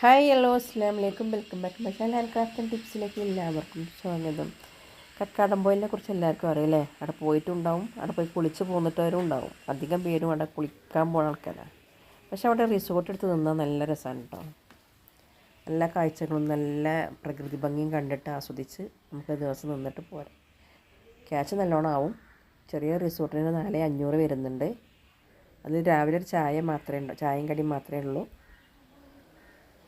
Hi hello അസ്സാം വലൈക്കും welcome back my channel. Hand craft ടിപ്സിലേക്ക് എല്ലാവർക്കും സ്വാഗതം. കക്കാടംപോയിലിനെ കുറിച്ച് എല്ലാവർക്കും അറിയില്ലേ അവിടെ പോയിട്ടുണ്ടാവും. അവിടെ പോയി കുളിച്ച് പോന്നിട്ടവരും ഉണ്ടാവും. അധികം പേരും അവിടെ കുളിക്കാൻ പോകുന്ന ആൾക്കാരാണ് പക്ഷെ അവിടെ റിസോർട്ട് എടുത്ത് നിന്നാൽ നല്ല രസമാണ് കേട്ടോ എല്ലാ കാഴ്ചകളും നല്ല പ്രകൃതി ഭംഗിയും കണ്ടിട്ട് ആസ്വദിച്ച് നമുക്ക് ദിവസം നിന്നിട്ട് പോരാം. ക്യാഷ് നല്ലോണം ആവും. ചെറിയ റിസോർട്ടിന് നാലേ അഞ്ഞൂറ് വരുന്നുണ്ട്. അത് രാവിലെ ഒരു ചായ മാത്രമേ ഉള്ളൂ. ചായയും കടിയും മാത്രമേ ഉള്ളൂ.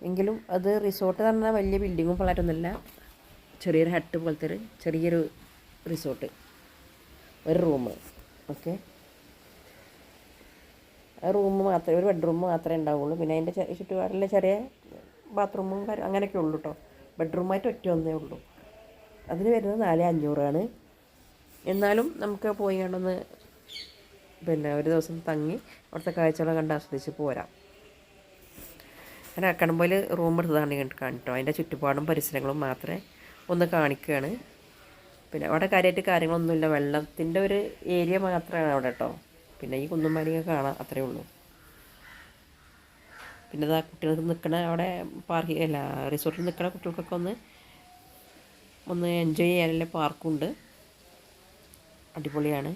എങ്കിലും അത് റിസോർട്ട് എന്ന് പറഞ്ഞാൽ വലിയ ബിൽഡിങ്ങും ഫ്ലാറ്റൊന്നുമില്ല ചെറിയൊരു ഹട്ട് പോലത്തെ ഒരു ചെറിയൊരു റിസോർട്ട് ഒരു റൂം ഓക്കെ റൂം മാത്രമേ ഒരു ബെഡ്റൂം മാത്രമേ ഉണ്ടാവുള്ളൂ. പിന്നെ അതിന്റെ ചുറ്റുപാടിലെ ചെറിയ ബാത്റൂമും അങ്ങനെയൊക്കെ ഉള്ളൂ കേട്ടോ ബെഡ്റൂമായിട്ട് ഒറ്റ ഒന്നേ ഉള്ളൂ. അതിന് വരുന്നത് നാല് അഞ്ഞൂറാണ്. എന്നാലും നമുക്ക് പോയി കണ്ടൊന്ന് പിന്നെ ഒരു ദിവസം തങ്ങി അവിടുത്തെ കാഴ്ചകളെ കണ്ട് ആസ്വദിച്ച് പോരാം. ഞാൻ അക്കണമ്പോയിൽ റൂം എടുത്തതാണ് കണ്ട് കാണിട്ടോ. അതിന്റെ ചുറ്റുപാടും പരിസരങ്ങളും മാത്രമേ ഒന്ന് കാണിക്കുകയാണ് പിന്നെ അവിടെ കാര്യമായിട്ട് കാര്യങ്ങളൊന്നുമില്ല. വെള്ളത്തിന്റെ ഒരു ഏരിയ മാത്രമാണ് അവിടെ കേട്ടോ പിന്നെ ഈ കുന്നുമലയൊക്കെ കാണാം അത്രയേ ഉള്ളൂ. പിന്നെ ആ കുട്ടികൾക്ക് നിൽക്കണ അവിടെ പാർക്ക് അല്ല റിസോർട്ടിൽ നിൽക്കണ കുട്ടികൾക്കൊക്കെ ഒന്ന് ഒന്ന് എൻജോയ് ചെയ്യാനുള്ള പാർക്കുണ്ട് അടിപൊളിയാണ്.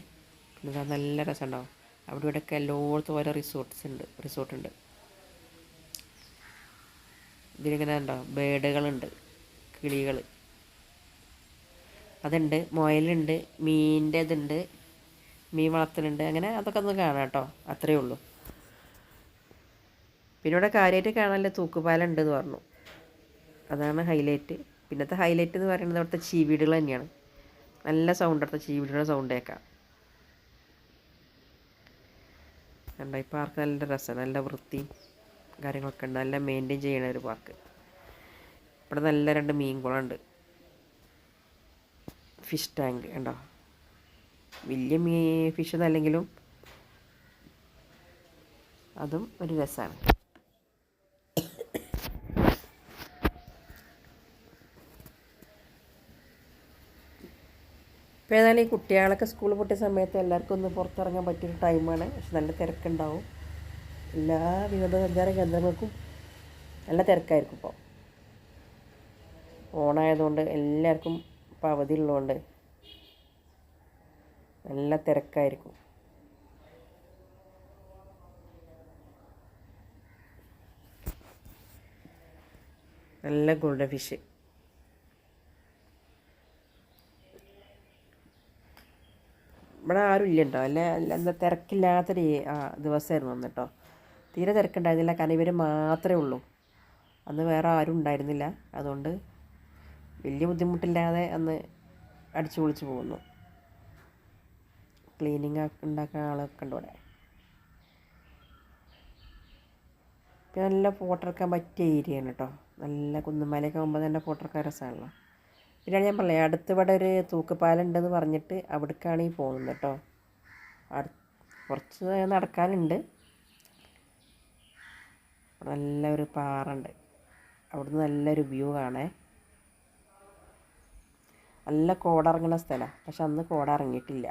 പിന്നെ നല്ല രസമുണ്ടാവും. അവിടെ ഇവിടെയൊക്കെ എല്ലായിടത്തും ഓരോ റിസോർട്ട്സ് ഉണ്ട് റിസോർട്ടുണ്ട് ഇതിലിങ്ങനെ ഉണ്ടോ ബേഡുകളുണ്ട് കിളികൾ അതുണ്ട് മുയലുണ്ട് മീനിന്റെ ഇതുണ്ട് മീൻ വളർത്തലുണ്ട്. അങ്ങനെ അതൊക്കെ ഒന്ന് കാണാം കേട്ടോ. അത്രയേ ഉള്ളൂ. പിന്നെ ഇവിടെ കാര്യമായിട്ട് കാണാനുള്ള തൂക്കുപാലുണ്ട് എന്ന് പറഞ്ഞു. അതാണ് ഹൈലൈറ്റ്. പിന്നത്തെ ഹൈലൈറ്റ് എന്ന് പറയുന്നത് അവിടുത്തെ ചീവീടുകൾ തന്നെയാണ്. നല്ല സൗണ്ട് അവിടുത്തെ ചീവീടുകളുടെ സൗണ്ട് കേൾക്കാം. കണ്ടോ ഈ പാർക്ക് നല്ല രസമാണ് നല്ല വൃത്തിയും കാര്യങ്ങളൊക്കെ ഉണ്ട്. നല്ല മെയിന്റെയിൻ ചെയ്യണ ഒരു പാർക്ക് ഇവിടെ നല്ല രണ്ട് മീൻ മീൻകുളമുണ്ട് ഫിഷ് ടാങ്ക് ഉണ്ടോ വലിയ മീ ഫിഷ് ഒന്നല്ലെങ്കിലും അതും ഒരു രസമാണ് ഇപ്പോൾ ഏതായാലും ഈ കുട്ടികളൊക്കെ സ്കൂൾ പൊട്ടിയ സമയത്ത് എല്ലാവർക്കും ഒന്ന് പുറത്തിറങ്ങാൻ പറ്റിയൊരു ടൈമാണ് പക്ഷെ നല്ല തിരക്കുണ്ടാവും. എല്ലാ വിനോദസഞ്ചാര കേന്ദ്രങ്ങൾക്കും നല്ല തിരക്കായിരിക്കും ഇപ്പോൾ ഓണായതുകൊണ്ട് എല്ലാവർക്കും ഇപ്പോൾ അവധിയുള്ളതുകൊണ്ട് നല്ല തിരക്കായിരിക്കും. നല്ല ഗോൾഡൻ ഫിഷ്. ഇവിടെ ആരും ഇല്ല കേട്ടോ. അല്ല എന്താ തിരക്കില്ലാത്തൊരു ദിവസമായിരുന്നു വന്നിട്ടോ തീരെ തിരക്കുണ്ടായിരുന്നില്ല. കാരണം ഇവർ മാത്രമേ ഉള്ളൂ. അന്ന് വേറെ ആരും ഉണ്ടായിരുന്നില്ല. അതുകൊണ്ട് വലിയ ബുദ്ധിമുട്ടില്ലാതെ അന്ന് അടിച്ചു പൊളിച്ച് പോകുന്നു. ക്ലീനിങ് ഉണ്ടാക്കുന്ന ആളൊക്കെ ഉണ്ട് ഇവിടെ. നല്ല ഫോട്ടോ എടുക്കാൻ പറ്റിയ ഏരിയയാണ് കേട്ടോ. നല്ല കുന്നുമലയൊക്കെ ആകുമ്പോൾ തന്നെ ഫോട്ടോ എടുക്കാൻ രസമാണല്ലോ. പിന്നെ ഞാൻ പറഞ്ഞേ അടുത്ത് ഇവിടെ ഒരു തൂക്കുപാലുണ്ടെന്ന് പറഞ്ഞിട്ട് അവിടേക്കാണ് ഈ പോകുന്നത് കേട്ടോ. അടു കുറച്ച് നടക്കാനുണ്ട്. അവിടെ നല്ല ഒരു പാറ ഉണ്ട് അവിടുന്ന് നല്ലൊരു വ്യൂ കാണേ. നല്ല കോടിറങ്ങുന്ന സ്ഥലമാണ് പക്ഷെ അന്ന് കോടിറങ്ങിയിട്ടില്ല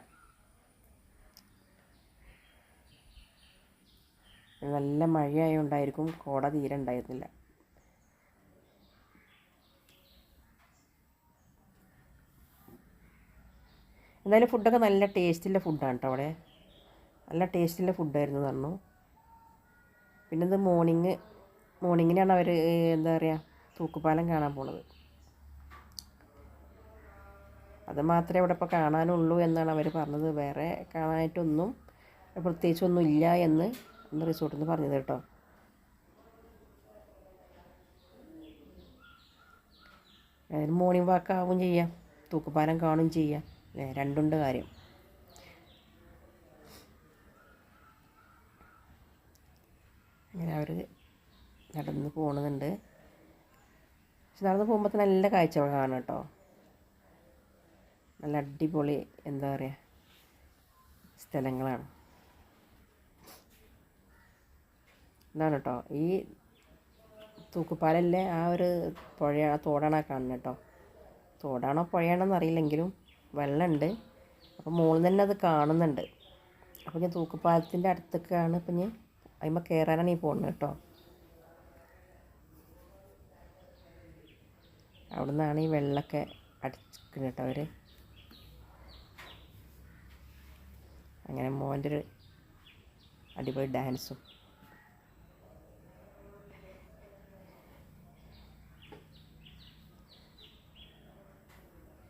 നല്ല മഴയായുണ്ടായിരിക്കും കോട തീരെ ഉണ്ടായിരുന്നില്ല എന്തായാലും ഫുഡൊക്കെ നല്ല ടേസ്റ്റുള്ള ഫുഡാണ് കേട്ടോ അവിടെ. നല്ല ടേസ്റ്റുള്ള ഫുഡായിരുന്നു പറഞ്ഞു പിന്നെ ഇത് മോർണിംഗ് മോർണിംഗിനാണ് അവർ എന്താ പറയുക തൂക്കുപാലം കാണാൻ പോണത്. അത് മാത്രമേ ഇവിടെ ഇപ്പോൾ കാണാനുള്ളൂ എന്നാണ് അവർ പറഞ്ഞത്. വേറെ കാണാനായിട്ടൊന്നും പ്രത്യേകിച്ചൊന്നും ഇല്ല എന്ന് അന്ന് റിസോർട്ടിൽ നിന്ന് പറഞ്ഞത് കേട്ടോ. മോർണിംഗ് വാക്ക് ആവും ചെയ്യാം. തൂക്കുപാലം കാണും ചെയ്യാം. രണ്ടുണ്ട് കാര്യം. അങ്ങനെ അവർ നടന്ന് പോകുന്നുണ്ട് പക്ഷെ നടന്ന് പോകുമ്പോൾ നല്ല കാഴ്ചകൾ കാണാം കേട്ടോ. നല്ല അടിപൊളി എന്താ പറയുക സ്ഥലങ്ങളാണ്. ഇതാണ് കേട്ടോ ഈ തൂക്കുപാലല്ലേ ആ ഒരു പുഴ തോടാണ് കാണുന്നത് കേട്ടോ. തോടാണോ പുഴയാണോ എന്നറിയില്ലെങ്കിലും വെള്ളമുണ്ട്. അപ്പോൾ മുകളിൽ തന്നെ അത് കാണുന്നുണ്ട്. അപ്പോൾ ഞാൻ തൂക്കുപാലത്തിന്റെ അടുത്തൊക്കെയാണ് ഇപ്പം ഞാൻ അതിന്മേൽ കയറാനാണ് ഈ പോകുന്നത് കേട്ടോ. അവിടെ നിന്നാണ് ഈ വെള്ളമൊക്കെ അടിച്ചിരിക്കുന്നത് കേട്ടോ അവർ അങ്ങനെ മോന്റെ ഒരു അടിപൊളി ഡാൻസും.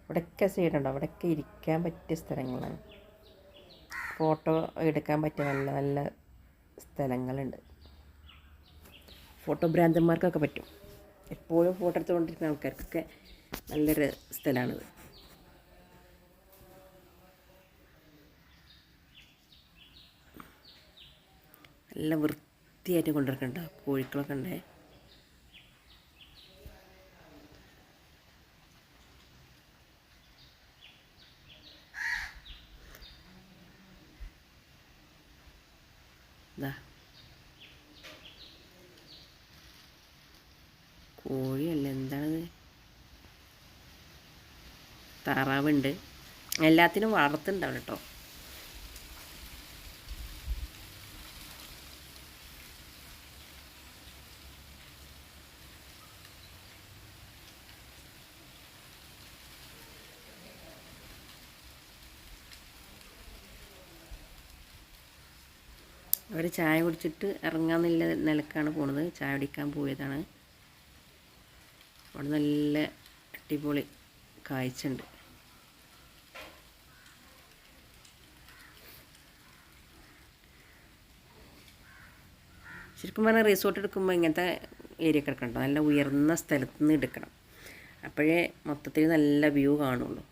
ഇവിടെയൊക്കെ സൈഡുണ്ടോ അവിടെയൊക്കെ ഇരിക്കാൻ പറ്റിയ സ്ഥലങ്ങളാണ്. ഫോട്ടോ എടുക്കാൻ പറ്റിയ നല്ല നല്ല സ്ഥലങ്ങളുണ്ട്. ഫോട്ടോ ഭ്രാന്തന്മാർക്കൊക്കെ പറ്റും. എപ്പോഴും ഫോട്ടോ എടുത്തുകൊണ്ടിരിക്കുന്ന ആൾക്കാർക്കൊക്കെ നല്ലൊരു സ്ഥലമാണിത്. നല്ല വൃത്തിയായിട്ട് കൊണ്ടുവരക്കണ്ട കോഴിക്കളൊക്കെ ഉണ്ടേ ഇതാ കോഴിയല്ല എന്താണത്? താറാവുണ്ട്. എല്ലാത്തിനും വളർത്തുണ്ടാവും കേട്ടോ അവർ ചായ കുടിച്ചിട്ട് ഇറങ്ങാമെന്നുള്ള നിലക്കാണ് പോണത്. ചായ കുടിക്കാൻ പോയതാണ്. അവിടെ നല്ല അടിപൊളി കാഴ്ചയുണ്ട്. ശരിക്കും പറഞ്ഞാൽ റിസോർട്ട് എടുക്കുമ്പോൾ ഇങ്ങനത്തെ ഏരിയ കിടക്കണം നല്ല ഉയർന്ന സ്ഥലത്ത് നിന്ന് എടുക്കണം. അപ്പോഴേ മൊത്തത്തിൽ നല്ല വ്യൂ കാണുള്ളൂ.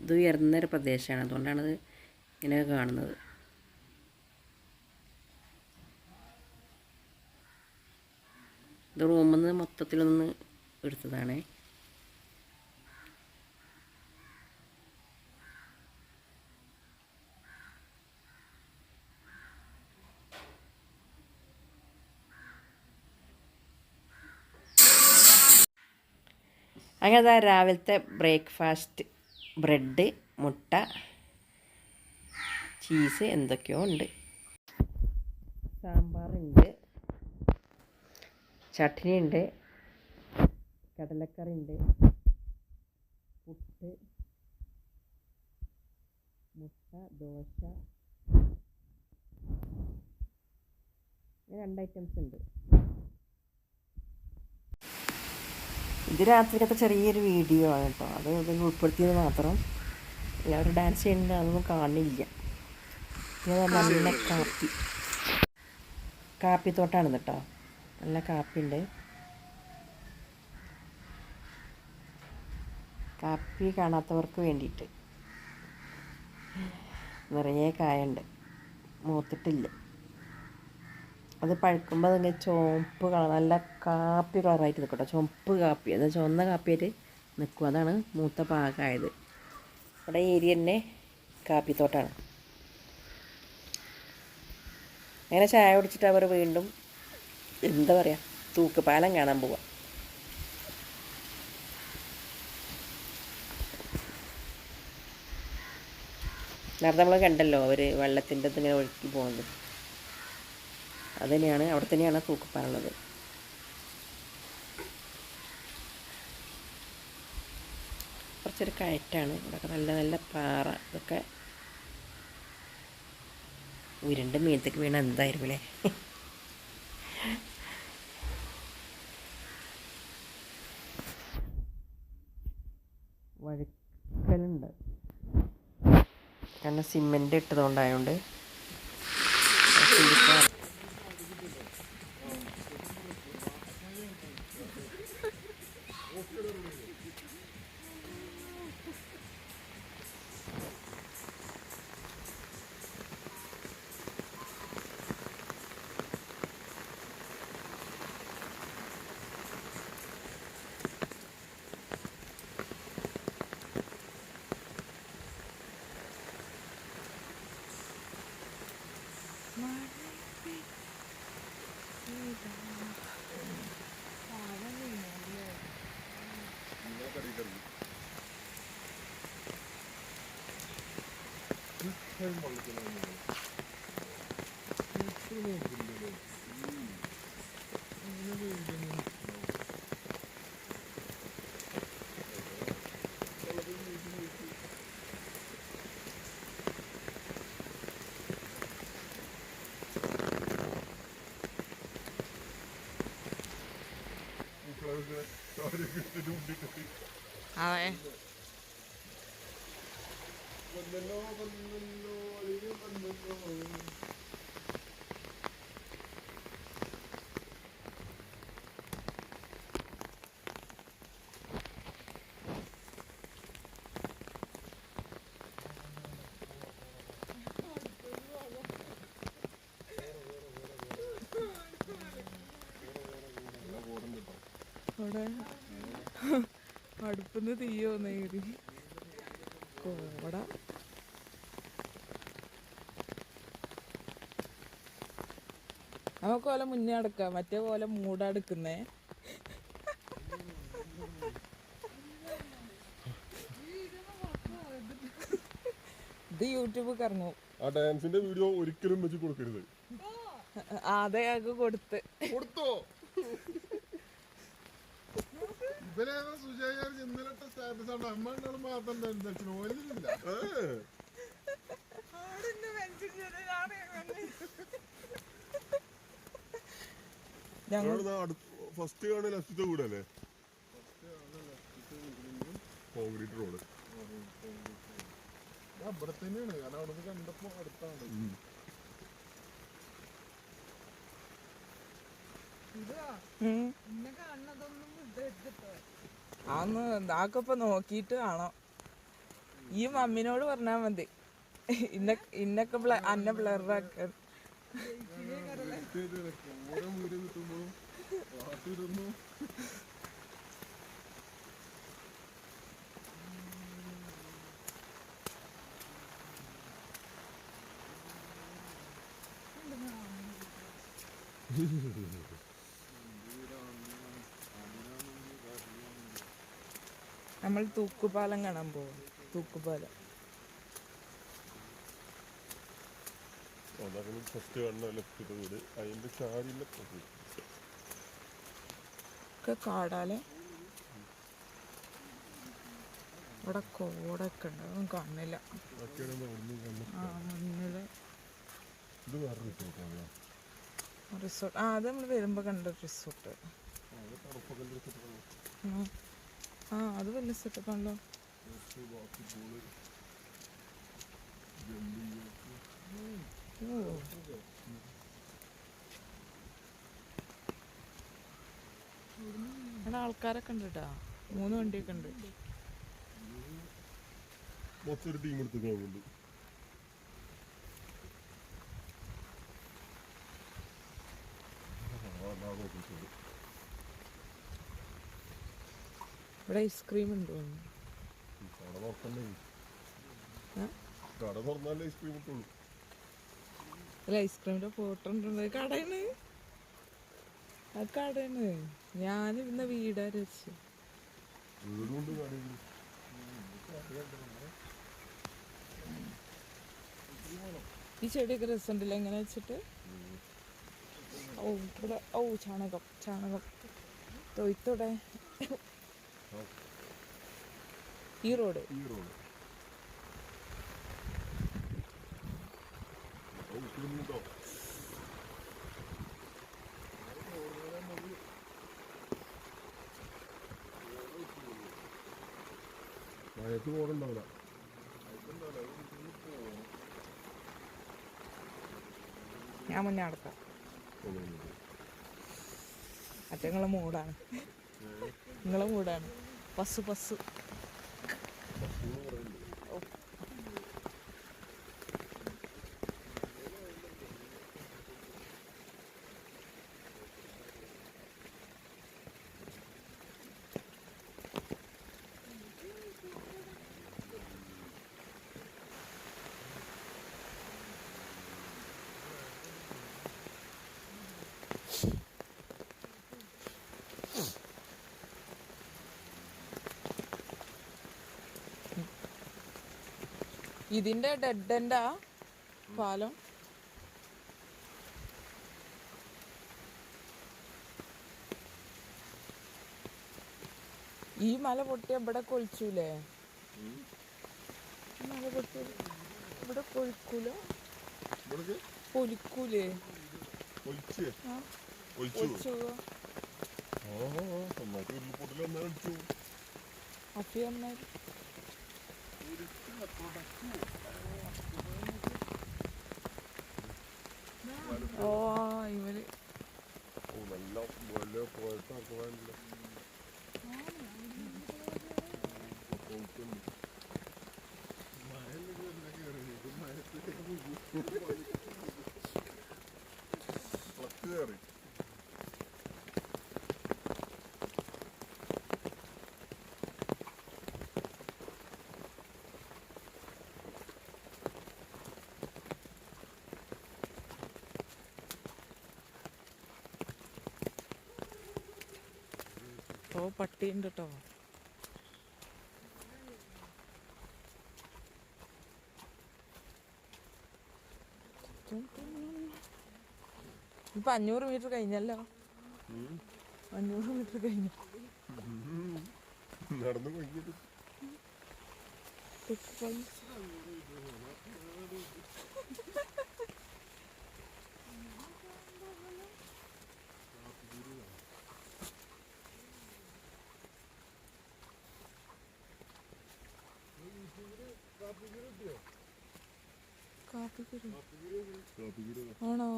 ഇത് ഉയർന്നൊരു പ്രദേശമാണ്. അതുകൊണ്ടാണത് ഇങ്ങനെ കാണുന്നത്. ഇത് റൂമിൽ നിന്ന് മൊത്തത്തിലൊന്ന് എടുത്തതാണേ. അങ്ങനെ രാവിലത്തെ ബ്രേക്ക്ഫാസ്റ്റ് ബ്രെഡ് മുട്ട ചീസ് എന്തൊക്കെയോ ഉണ്ട്. ചട്നി ഉണ്ട് കടലക്കറി ഉണ്ട് പുട്ട് മുട്ട ദോശ രണ്ട് ഐറ്റംസ് ഉണ്ട്. ഇത് രാത്രിക്കത്തെ ചെറിയൊരു വീഡിയോ ആണ് കേട്ടോ. അത് ഇതിൽ ഉൾപ്പെടുത്തിയത് മാത്രം. എല്ലാവരും ഡാൻസ് ചെയ്യുന്നുണ്ട് അതൊന്നും കാണില്ല. നല്ല കാപ്പി. കാപ്പിത്തോട്ടാണ് കേട്ടോ. നല്ല കാപ്പിയുണ്ട്. കാപ്പി കാണാത്തവർക്ക് വേണ്ടിയിട്ട്. നിറയെ കായുണ്ട്. മൂത്തിട്ടില്ല. അത് പഴുക്കുമ്പോൾ അതിങ്ങനെ ചുവപ്പ് കളർ നല്ല കാപ്പി കളറായിട്ട് നിൽക്കും കേട്ടോ ചുവപ്പ് കാപ്പി. അത് ചുവന്ന കാപ്പിയായിട്ട് നിൽക്കും അതാണ് മൂത്ത പാകമായത് ഇവിടെ ഏരിയ തന്നെ കാപ്പിത്തോട്ടാണ്. അങ്ങനെ ചായ കുടിച്ചിട്ട് അവർ വീണ്ടും എന്താ പറയുക തൂക്കുപാലം കാണാൻ പോവാം. നേരത്തെ നമ്മൾ കണ്ടല്ലോ അവർ വെള്ളത്തിന്റെ ഇങ്ങനെ ഒഴുക്കി പോകുന്നത്. അത് തന്നെയാണ് അവിടെ തന്നെയാണ് തൂക്കുപാലുള്ളത് കുറച്ചൊരു കയറ്റാണ്. ഇവിടെയൊക്കെ നല്ല നല്ല പാറ ഇതൊക്കെ ഉരുണ്ട് മീനത്തേക്ക് വീണ എന്തായിരുന്നു അല്ലേ? കാരണം സിമെന്റ് ഇട്ടതുകൊണ്ടായതുകൊണ്ട് Ale... When അവിടെ അടുപ്പിന്ന് തീയോ നേരി കോട നമുക്ക് പോലെ മുന്നേ അടക്കാം മറ്റേ പോലെ മൂടടുക്കുന്നേ ഇത് യൂട്യൂബ് കറങ്ങും. ആ ഡാൻസിന്റെ വീഡിയോ ഒരിക്കലും വെച്ച് കൊടുക്കരുത്. അതെ ഞങ്ങൾക്ക് കൊടുത്ത്. കൊടുത്തോ? സുജയ ഇന്നലത്തെ സ്റ്റാറ്റസ് ആണ്. അമ്മ ഉണ്ടാവും മാത്രം ഡാൻസ് ഓലില്ല ഞങ്ങൾ ഫസ്റ്റ് കാണുന്ന ലെഫ്റ്റത്തെ വീടല്ലേ? കോൺക്രീറ്റ് റോഡ് ഇവിടെ തന്നെയാണ്. കാരണം അവിടെ കണ്ടപ്പോ അടുത്താണ്. അന്ന് ഇതാക്കിപ്പോ നോക്കിയിട്ട് കാണാം. ഈ മമ്മിനോട് പറഞ്ഞാ മതി. ഇന്ന ഇന്നൊക്കെ നമ്മൾ തൂക്കുപാലം കാണാൻ പോകും തൂക്കുപാലം. അതാണ് ഫസ്റ്റ് കാണുന്ന ലെഫ്റ്റത്തെ വീട്. അതിന്റെ ചാരിയില്ല ഒക്കെ കാടാലെ. ഇവിടെ കോടൊക്കെ ഉണ്ട്. അതൊന്നും കാണില്ല റിസോർട്ട് ആ അത് നമ്മൾ വരുമ്പോ കണ്ട റിസോർട്ട് ആ അത് വലിയ സെറ്റപ്പ് ആണല്ലോ ഇവിടെ ആൾക്കാരൊക്കെ ഉണ്ട് കേട്ടാ മൂന്ന് വണ്ടിയൊക്കെ ഉണ്ട്. മൊത്തം ഒരു ടീം എടുത്ത് കാണുന്നുണ്ട്. ഇവിടെ ഐസ്ക്രീം ഉണ്ട്? കട തുറക്കണ്ടേ? കട തുറന്നാലേ ഐസ്ക്രീം കിട്ടുള്ളൂ. ഐസ്ക്രീമിന്റെ ഫോട്ടോ ഉണ്ട് കടയാണ്. അത് കടയാണ്. ഞാൻ ഇന്ന് വീടാ കടയിൽ ഈ ചെടിയൊക്കെ രസമുണ്ടല്ലോ എങ്ങനെ വെച്ചിട്ട്? ഓ ഇവിടെ ഓ ചാണകം ചാണകം. തൊയ്ത്തോടെ ഈ റോഡ്. ഈ റോഡ് ഉണ്ടോ മഴയത്ത് പോകണ്ടാവില്ല ഞാൻ മുന്നേ അടക്കാം മറ്റേ നിങ്ങളെ മൂടാണ്. നിങ്ങളെ മൂടാണ് പസ് പസ് ഇതിന്റെ ഡെഡ് എൻഡാ പാലം. ഈ മല പൊട്ടി ഇവിടെ കൊളിച്ചൂലേ മല പൊട്ടി ഇവിടെ കൊഴിക്കൂല? പൊലിക്കൂലേ? ഒലിച്ച് ഓ ഇവർ ഓ നല്ല ഓ പട്ടിയുണ്ട് കേട്ടോ ഇപ്പൊ അഞ്ഞൂറ് മീറ്റർ കഴിഞ്ഞല്ലോ. അഞ്ഞൂറ് മീറ്റർ കഴിഞ്ഞു. നടന്നു പോയിട്ട് ആണോ?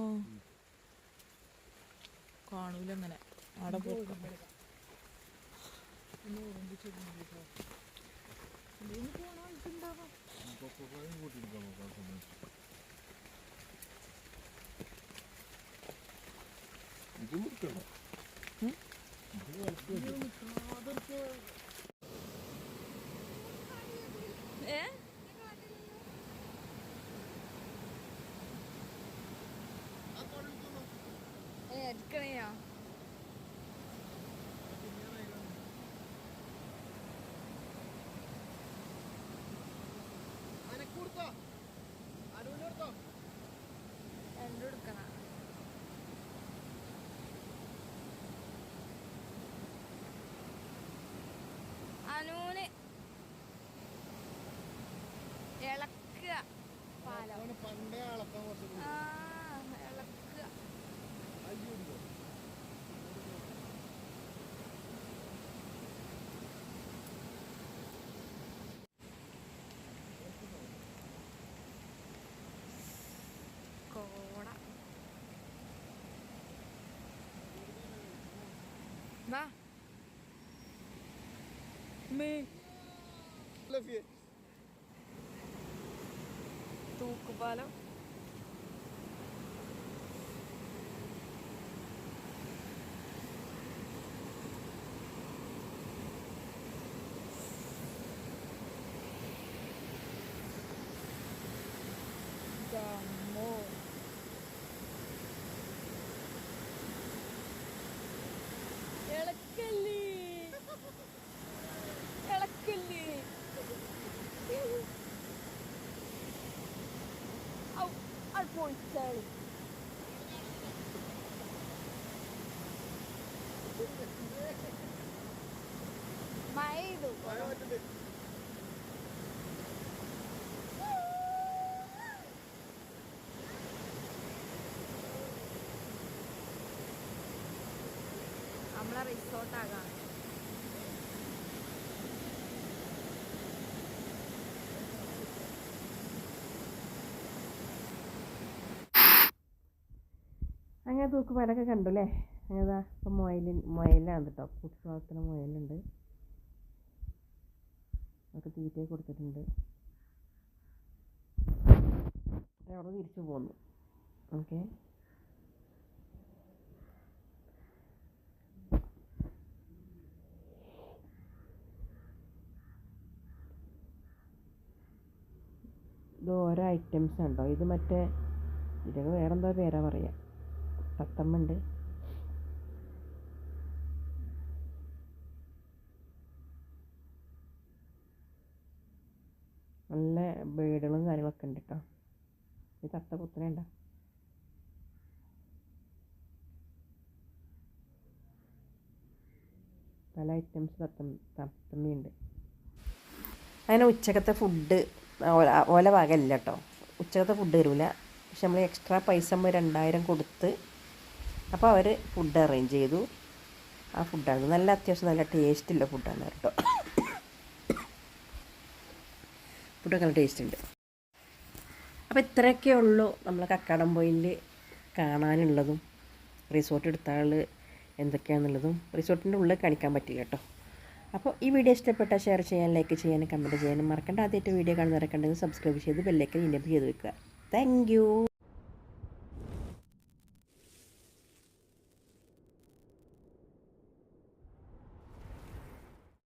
കാണൂല അങ്ങനെ. അവിടെ പോയി ഇത് നിൽക്കണം എടുക്കണയോ രണ്ടും എടുക്കണം. അനൂന് ഇളക്കുക പാലം. പണ്ടേ ഇളക്കാൻ കുറച്ച് ഇളക്കുക കോട വാ മേ തൂക്കുപാലം. പൊളിച്ചാളി മഴ ചെയ്തു നമ്മളെ റിസോർട്ടാകാം അങ്ങനെ തൂക്കുപാലൊക്കെ കണ്ടു അല്ലേ അങ്ങനെതാ ഇപ്പം മുയലിൻ മുയലാണ് കേട്ടോ. കുട്ടി വളർത്തുന്ന മുയലുണ്ട്. അതൊക്കെ തീറ്റ കൊടുത്തിട്ടുണ്ട്. അവിടെ തിരിച്ചു പോന്നു. ഓക്കെ. ഇത് ഓരോ ഐറ്റംസ് ഉണ്ടോ? ഇത് മറ്റേ ഇതൊക്കെ വേറെന്തോ പേരാ പറയുക തത്തമ്മ നല്ല ബേഡുകളും കാര്യങ്ങളൊക്കെ ഉണ്ട് കേട്ടോ ഈ തത്ത കുത്തനുണ്ട പല ഐറ്റംസ് തത്തം തത്തമ്മയുണ്ട് അങ്ങനെ ഉച്ചക്കത്തെ ഫുഡ് ഓല ഭാഗമല്ല കേട്ടോ ഉച്ചക്കത്തെ ഫുഡ് തരൂല. പക്ഷെ നമ്മൾ എക്സ്ട്രാ പൈസ രണ്ടായിരം കൊടുത്ത് അപ്പോൾ അവർ ഫുഡ് അറേഞ്ച് ചെയ്തു. ആ ഫുഡാണ് നല്ല അത്യാവശ്യം നല്ല ടേസ്റ്റുള്ള ഫുഡാണ് കേട്ടോ. ഫുഡൊക്കെ നല്ല ടേസ്റ്റ് ഉണ്ട്. അപ്പോൾ ഇത്രയൊക്കെ ഉള്ളൂ നമ്മൾ കക്കാടംപൊയിൽ കാണാനുള്ളതും റിസോർട്ട് എടുത്ത ആൾ എന്തൊക്കെയാണെന്നുള്ളതും റിസോർട്ടിന്റെ ഉള്ളിൽ കാണിക്കാൻ പറ്റില്ല കേട്ടോ. അപ്പോൾ ഈ വീഡിയോ ഇഷ്ടപ്പെട്ടാൽ ഷെയർ ചെയ്യാൻ ലൈക്ക് ചെയ്യാനും കമന്റ് ചെയ്യാനും മറക്കണ്ട. ആദ്യമായിട്ട് വീഡിയോ കാണുന്നവരൊക്കെ ഉണ്ടെങ്കിൽ സബ്സ്ക്രൈബ് ചെയ്ത് ബെല്ലൈക്കൻ ഇനേബിൾ ചെയ്ത് വെക്കുക. താങ്ക്